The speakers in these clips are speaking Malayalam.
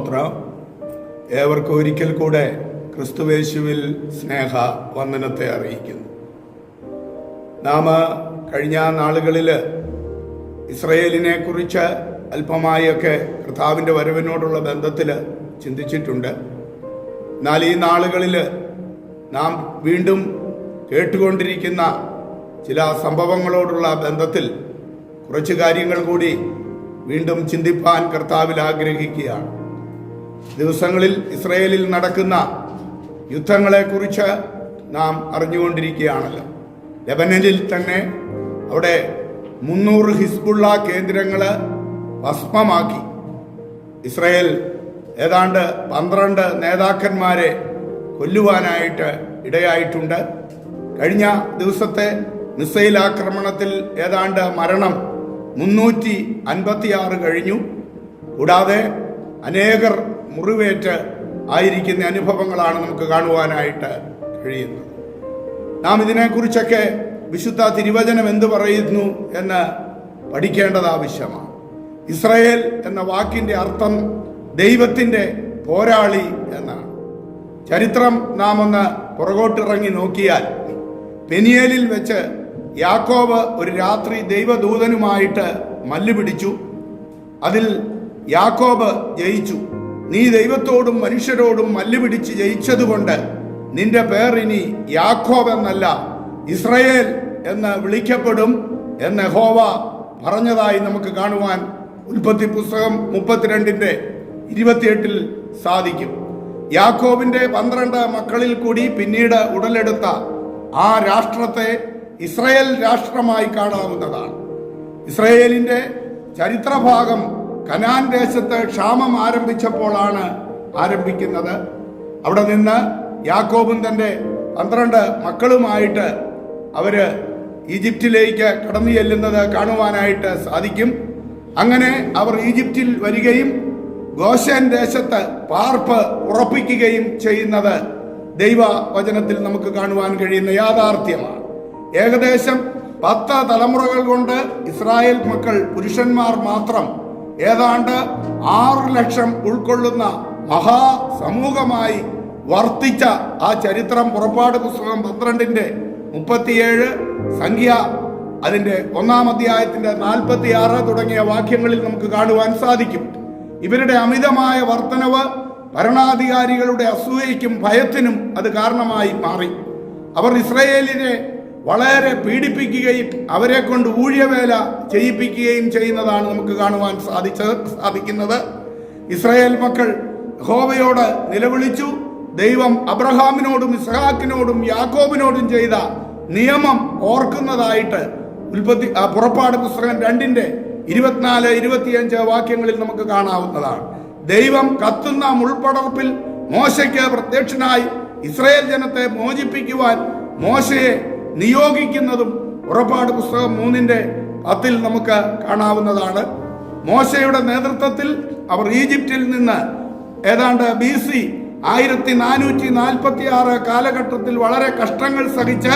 സ്തോത്രം ഏവർക്കും ഒരിക്കൽ കൂടെ ക്രിസ്തുവേശുവിൽ സ്നേഹ വന്ദനത്തെ അറിയിക്കുന്നു. നാം കഴിഞ്ഞ നാളുകളിൽ ഇസ്രയേലിനെ കുറിച്ച് അല്പമായൊക്കെ കർത്താവിന്റെ വരവിനോടുള്ള ബന്ധത്തിൽ ചിന്തിച്ചിട്ടുണ്ട്. എന്നാൽ ഈ നാളുകളിൽ നാം വീണ്ടും കേട്ടുകൊണ്ടിരിക്കുന്ന ചില സംഭവങ്ങളോടുള്ള ബന്ധത്തിൽ കുറച്ച് കാര്യങ്ങൾ കൂടി വീണ്ടും ചിന്തിപ്പാൻ കർത്താവിൽ ആഗ്രഹിക്കുകയാണ്. ദിവസങ്ങളിൽ ഇസ്രയേലിൽ നടക്കുന്ന യുദ്ധങ്ങളെക്കുറിച്ച് നാം അറിഞ്ഞുകൊണ്ടിരിക്കുകയാണല്ലോ. ലബനനിൽ തന്നെ അവിടെ മുന്നൂറ് ഹിസ്ബുള്ള കേന്ദ്രങ്ങൾ ഭസ്മമാക്കി. ഇസ്രയേൽ ഏതാണ്ട് പന്ത്രണ്ട് നേതാക്കന്മാരെ കൊല്ലുവാനായിട്ട് ഇടയായിട്ടുണ്ട്. കഴിഞ്ഞ ദിവസത്തെ മിസൈൽ ആക്രമണത്തിൽ ഏതാണ്ട് മരണം മുന്നൂറ്റി അൻപത്തിയാറ് കഴിഞ്ഞു. കൂടാതെ അനേകർ മുറിവേറ്റ് ആയിരിക്കുന്ന അനുഭവങ്ങളാണ് നമുക്ക് കാണുവാനായിട്ട് കഴിയുന്നത്. നാം ഇതിനെക്കുറിച്ചൊക്കെ വിശുദ്ധ തിരുവചനം എന്ത് പറയുന്നു എന്ന് പഠിക്കേണ്ടത് ആവശ്യമാണ്. ഇസ്രയേൽ എന്ന വാക്കിന്റെ അർത്ഥം ദൈവത്തിന്റെ പോരാളി എന്നാണ്. ചരിത്രം നാം ഒന്ന് പുറകോട്ടിറങ്ങി നോക്കിയാൽ പെനിയേലിൽ വെച്ച് യാക്കോബ് ഒരു രാത്രി ദൈവദൂതനുമായിട്ട് മല്ലുപിടിച്ചു അതിൽ യാക്കോബ് ജയിച്ചു. നീ ദൈവത്തോടും മനുഷ്യരോടും മല്ലുപിടിച്ച് ജയിച്ചതുകൊണ്ട് നിന്റെ പേർ ഇനി യാക്കോബ് എന്നല്ല ഇസ്രയേൽ എന്ന് വിളിക്കപ്പെടും എന്ന് ഹോവ പറഞ്ഞതായി നമുക്ക് കാണുവാൻ ഉൽപ്പത്തി പുസ്തകം മുപ്പത്തിരണ്ടിന്റെ ഇരുപത്തിയെട്ടിൽ സാധിക്കും. യാക്കോബിന്റെ പന്ത്രണ്ട് മക്കളിൽ കൂടി പിന്നീട് ഉടലെടുത്ത ആ രാഷ്ട്രത്തെ ഇസ്രയേൽ രാഷ്ട്രമായി കാണാവുന്നതാണ്. ഇസ്രയേലിന്റെ ചരിത്രഭാഗം കനാൻ ദേശത്ത് ക്ഷാമം ആരംഭിച്ചപ്പോഴാണ് ആരംഭിക്കുന്നത്. അവിടെ നിന്ന് യാക്കോബും തന്റെ പന്ത്രണ്ട് മക്കളുമായിട്ട് അവർ ഈജിപ്തിലേക്ക് കടന്നു ചെല്ലുന്നത് കാണുവാനായിട്ട് സാധിക്കും. അങ്ങനെ അവർ ഈജിപ്തിൽ വരികയും ഗോശൻ ദേശത്ത് പാർപ്പ് ഉറപ്പിക്കുകയും ചെയ്യുന്നത് ദൈവ വചനത്തിൽ നമുക്ക് കാണുവാൻ കഴിയുന്ന യാഥാർത്ഥ്യമാണ്. ഏകദേശം പത്ത് തലമുറകൾ കൊണ്ട് ഇസ്രായേൽ മക്കൾ പുരുഷന്മാർ മാത്രം ഏതാണ്ട് ആറ് ലക്ഷം ഉൾക്കൊള്ളുന്ന മഹാസമൂഹമായി വർത്തിച്ച ആ ചരിത്രം പുറപ്പാട് പുസ്തകം പന്ത്രണ്ടിന്റെ മുപ്പത്തിയേഴ് സംഖ്യ അതിന്റെ ഒന്നാം അധ്യായത്തിന്റെ നാൽപ്പത്തി ആറ് തുടങ്ങിയ വാക്യങ്ങളിൽ നമുക്ക് കാണുവാൻ സാധിക്കും. ഇവരുടെ അമിതമായ വർധനവ് ഭരണാധികാരികളുടെ അസൂയയ്ക്കും ഭയത്തിനും അത് കാരണമായി മാറി. അവർ ഇസ്രയേലിനെ വളരെ പീഡിപ്പിക്കുകയും അവരെ കൊണ്ട് ഊഴിയവേല ചെയ്യിപ്പിക്കുകയും ചെയ്യുന്നതാണ് നമുക്ക് കാണുവാൻ സാധിച്ച സാധിക്കുന്നത്. ഇസ്രായേൽ മക്കൾ ഹോവയോട് നിലവിളിച്ചു. ദൈവം അബ്രഹാമിനോടും ഇസ്ഹാക്കിനോടും യാക്കോബിനോടും ചെയ്ത നിയമം ഓർക്കുന്നതായിട്ട് ഉൽപ്പത്തി പുറപ്പാട് പുസ്തകം രണ്ടിന്റെ ഇരുപത്തിനാല് ഇരുപത്തിയഞ്ച് വാക്യങ്ങളിൽ നമുക്ക് കാണാവുന്നതാണ്. ദൈവം കത്തുന്ന മുൾപടർപ്പിൽ മോശയ്ക്ക് പ്രത്യക്ഷനായി ഇസ്രായേൽ ജനത്തെ മോചിപ്പിക്കുവാൻ മോശയെ നിയോഗിക്കുന്നതും ഉറപ്പാട് പുസ്തകം മൂന്നിന്റെ പത്തിൽ നമുക്ക് കാണാവുന്നതാണ്. മോശയുടെ നേതൃത്വത്തിൽ അവർ ഈജിപ്തിൽ നിന്ന് ഏതാണ്ട് ബി സി ആയിരത്തി നാനൂറ്റി നാൽപ്പത്തി ആറ് കാലഘട്ടത്തിൽ വളരെ കഷ്ടങ്ങൾ സഹിച്ച്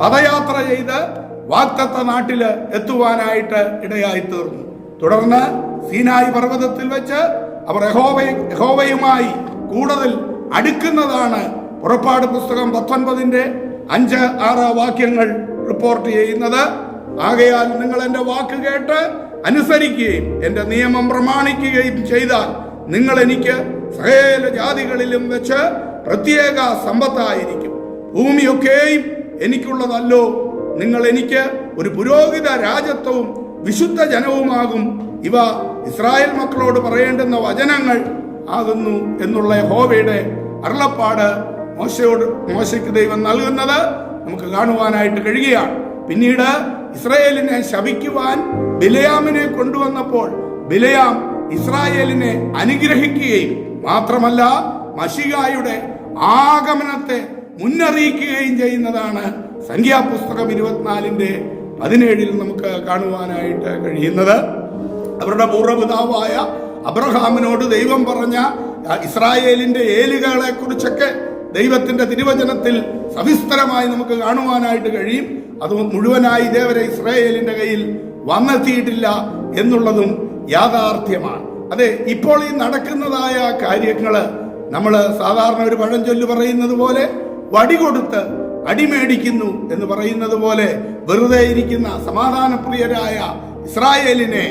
പദയാത്ര ചെയ്ത് വാക്തത്വ നാട്ടിൽ എത്തുവാനായിട്ട് ഇടയായി തീർന്നു തുടർന്ന് സീനായി പർവതത്തിൽ വെച്ച് അവർ യഹോവയും യഹോവയുമായി കൂടുതൽ അടുക്കുന്നതാണ് പുറപ്പാട് പുസ്തകം പത്തൊൻപതിന്റെ അഞ്ച് ആറ് വാക്യങ്ങൾ റിപ്പോർട്ട് ചെയ്യുന്നത്. ആകയാൽ നിങ്ങൾ എന്റെ വാക്ക് കേട്ട് അനുസരിക്കുകയും എന്റെ നിയമം പ്രമാണിക്കുകയും ചെയ്താൽ നിങ്ങൾ എനിക്ക് സകല ജാതികളിലും വെച്ച് പ്രത്യേക സമ്പത്തായിരിക്കും. ഭൂമിയൊക്കെയും എനിക്കുള്ളതല്ലോ. നിങ്ങൾ എനിക്ക് ഒരു പുരോഹിത രാജത്വവും വിശുദ്ധ ജനവുമാകും. ഇവ ഇസ്രായേൽ മക്കളോട് പറയേണ്ടുന്ന വചനങ്ങൾ ആകുന്നു എന്നുള്ള ഹോവയുടെ അരുളപ്പാട് മോശയോട് മോശയ്ക്ക് ദൈവം നൽകുന്നത് നമുക്ക് കാണുവാനായിട്ട് കഴിയുകയാണ്. പിന്നീട് ഇസ്രായേലിനെ ശപിക്കുവാൻ ബിലയാമിനെ കൊണ്ടുവന്നപ്പോൾ ബിലയാം ഇസ്രായേലിനെ അനുഗ്രഹിക്കുകയും മാത്രമല്ല മഷികായുടെ ആഗമനത്തെ മുന്നറിയിക്കുകയും ചെയ്യുന്നതാണ് സംഖ്യാപുസ്തകം ഇരുപത്തിനാലിന്റെ പതിനേഴിൽ നമുക്ക് കാണുവാനായിട്ട് കഴിയുന്നത്. അവരുടെ പൂർവപിതാവായ അബ്രഹാമിനോട് ദൈവം പറഞ്ഞ ഇസ്രായേലിന്റെ ഏലുകളെ കുറിച്ചൊക്കെ ദൈവത്തിന്റെ തിരുവചനത്തിൽ സവിസ്തരമായി നമുക്ക് കാണുവാനായിട്ട് കഴിയും. അത് മുഴുവനായി ദേവരെ ഇസ്രായേലിന്റെ കയ്യിൽ വന്നെത്തിയിട്ടില്ല എന്നുള്ളതും യാഥാർത്ഥ്യമാണ്. അതെ ഇപ്പോൾ ഈ നടക്കുന്നതായ കാര്യങ്ങൾ നമ്മൾ സാധാരണ ഒരു പഴഞ്ചൊല്ല് പറയുന്നത് പോലെ വടി കൊടുത്ത് അടിമേടിക്കുന്നു എന്ന് പറയുന്നത് പോലെ വെറുതെ ഇരിക്കുന്ന സമാധാനപ്രിയരായ ഇസ്രായേലിനെ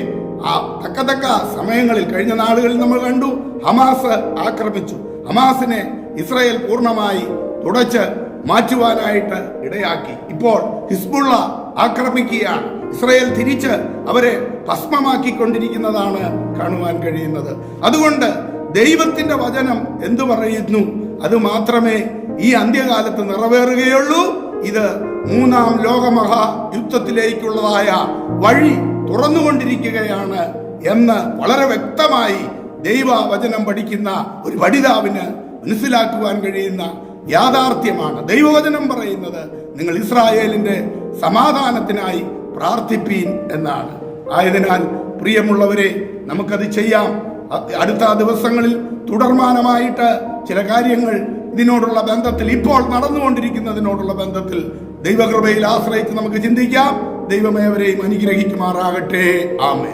ആ തക്കതക്ക സമയങ്ങളിൽ കഴിഞ്ഞ നാളുകളിൽ നമ്മൾ കണ്ടു ഹമാസ് ആക്രമിച്ചു. ഹമാസിനെ ഇസ്രായേൽ പൂർണമായി തുടച്ച് മാറ്റുവാനായിട്ട് ഇടയാക്കി. ഇപ്പോൾ ഹിസ്ബുള്ള ആക്രമിക്കുകയാണ്. ഇസ്രായേൽ തിരിച്ച് അവരെ ഭസ്മമാക്കിക്കൊണ്ടിരിക്കുന്നതാണ് കാണുവാൻ കഴിയുന്നത്. അതുകൊണ്ട് ദൈവത്തിന്റെ വചനം എന്തു പറയുന്നു? അത് മാത്രമേ ഈ അന്ത്യകാലത്ത് നിറവേറുകയുള്ളൂ. ഇത് മൂന്നാം ലോകമഹാ യുദ്ധത്തിലേക്കുള്ളതായ വഴി തുറന്നുകൊണ്ടിരിക്കുകയാണ് എന്ന് വളരെ വ്യക്തമായി ദൈവവചനം പഠിക്കുന്ന ഒരു പഠിതാവിന് മനസ്സിലാക്കുവാൻ കഴിയുന്ന യാഥാർത്ഥ്യമാണ്. ദൈവവചനം പറയുന്നത് നിങ്ങൾ ഇസ്രായേലിന്റെ സമാധാനത്തിനായി പ്രാർത്ഥിപ്പീൻ എന്നാണ്. ആയതിനാൽ പ്രിയമുള്ളവരെ നമുക്കത് ചെയ്യാം. അടുത്ത ദിവസങ്ങളിൽ തുടർമാനമായിട്ട് ചില കാര്യങ്ങൾ ഇതിനോടുള്ള ബന്ധത്തിൽ ഇപ്പോൾ നടന്നുകൊണ്ടിരിക്കുന്നതിനോടുള്ള ബന്ധത്തിൽ ദൈവകൃപയിൽ ആശ്രയിച്ച് നമുക്ക് ചിന്തിക്കാം. ദൈവമേവരെയും അനുഗ്രഹിക്കുമാറാകട്ടെ. ആമേ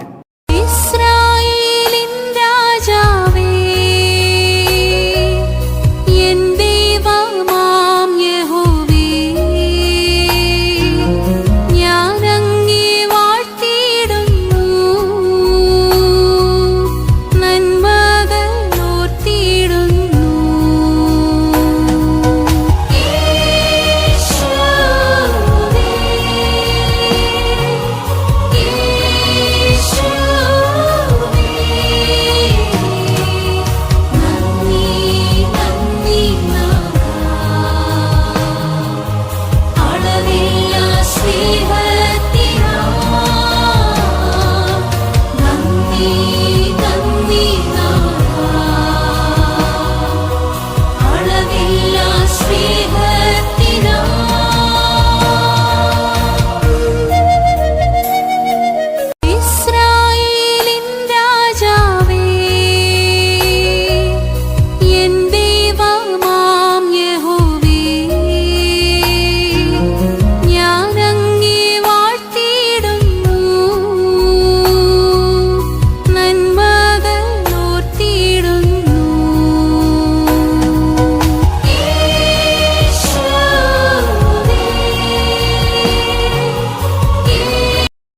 ഇസ്രായേലിൻ രാജാ